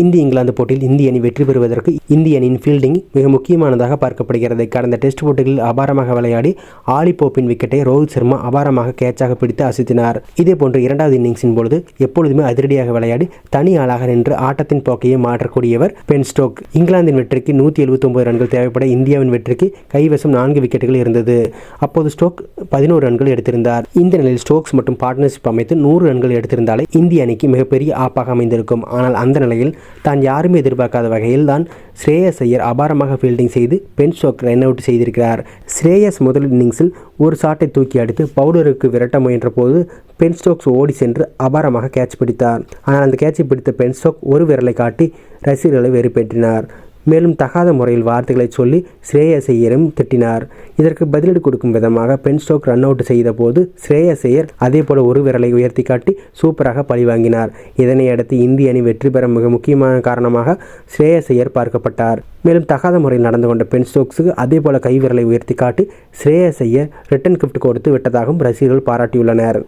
இந்திய இங்கிலாந்து போட்டியில் இந்திய அணி வெற்றி பெறுவதற்கு இந்திய அணியின் ஃபீல்டிங் மிக முக்கியமானதாக பார்க்கப்படுகிறது. கடந்த டெஸ்ட் போட்டிகளில் அபாரமாக விளையாடி ஆலி போப்பின் விக்கெட்டை ரோஹித் சர்மா அபாரமாக கேட்சாக பிடித்து அசத்தினார். இதேபோன்று இரண்டாவது இன்னிங்ஸின் பொழுது எப்பொழுதுமே அதிரடியாக விளையாடி தனி ஆளாக நின்று ஆட்டத்தின் போக்கையை மாற்றக்கூடியவர் பென் ஸ்டோக் இங்கிலாந்தின் வெற்றிக்கு நூற்றி எழுபத்தொன்பது ரன்கள் தேவைப்பட இந்தியாவின் வெற்றிக்கு கைவசம் நான்கு விக்கெட்டுகள் இருந்தது. அப்போது ஸ்டோக் பதினோரு ரன்கள் எடுத்திருந்தார். இந்த நிலையில் ஸ்டோக்ஸ் மற்றும் பார்ட்னர்ஷிப் அமைத்து நூறு ரன்கள் எடுத்திருந்தாலே இந்திய அணிக்கு மிகப்பெரிய ஆப்பாக அமைந்திருக்கும். ஆனால் அந்த நிலையில் தான் யாருமே எதிர்பார்க்காத வகையில் தான் ஸ்ரேயஸ் ஐயர் அபாரமாக ஃபீல்டிங் செய்து பென் ஸ்டோக் ரன் அவுட் செய்திருக்கிறார். ஸ்ரேயஸ் முதல் இன்னிங்ஸில் ஒரு ஷாட்டை தூக்கி அடித்து பவுலருக்கு விரட்ட முயன்ற போது பென் ஸ்டோக்ஸ் ஓடி சென்று அபாரமாக கேட்ச் பிடித்தார். ஆனால் அந்த கேட்சை பிடித்த பென் ஸ்டோக் ஒரு விரலை காட்டி ரசிகர்களை வெறுப்பேற்றினார். மேலும் தகாத முறையில் வார்த்தைகளை சொல்லி ஸ்ரேயஸ் ஐயரும் திட்டினார். இதற்கு பதிலடி கொடுக்கும் விதமாக பென் ஸ்டோக் ரன் அவுட் செய்த போது ஸ்ரேயஸ் ஐயர் அதே போல ஒரு விரலை உயர்த்தி காட்டி சூப்பராக பழிவாங்கினார் இதனை அடுத்து இந்திய அணி வெற்றி பெற மிக முக்கியமான காரணமாக ஸ்ரேயஸ் ஐயர் பார்க்கப்பட்டார். மேலும் தகாத முறையில் நடந்து கொண்ட பென் ஸ்டோக்ஸுக்கு அதே போல கை விரலை உயர்த்தி காட்டி ஸ்ரேயஸ் ஐயர் ரிட்டன் கிஃப்ட் கொடுத்து விட்டதாகவும் ரசிகர்கள் பாராட்டியுள்ளனர்.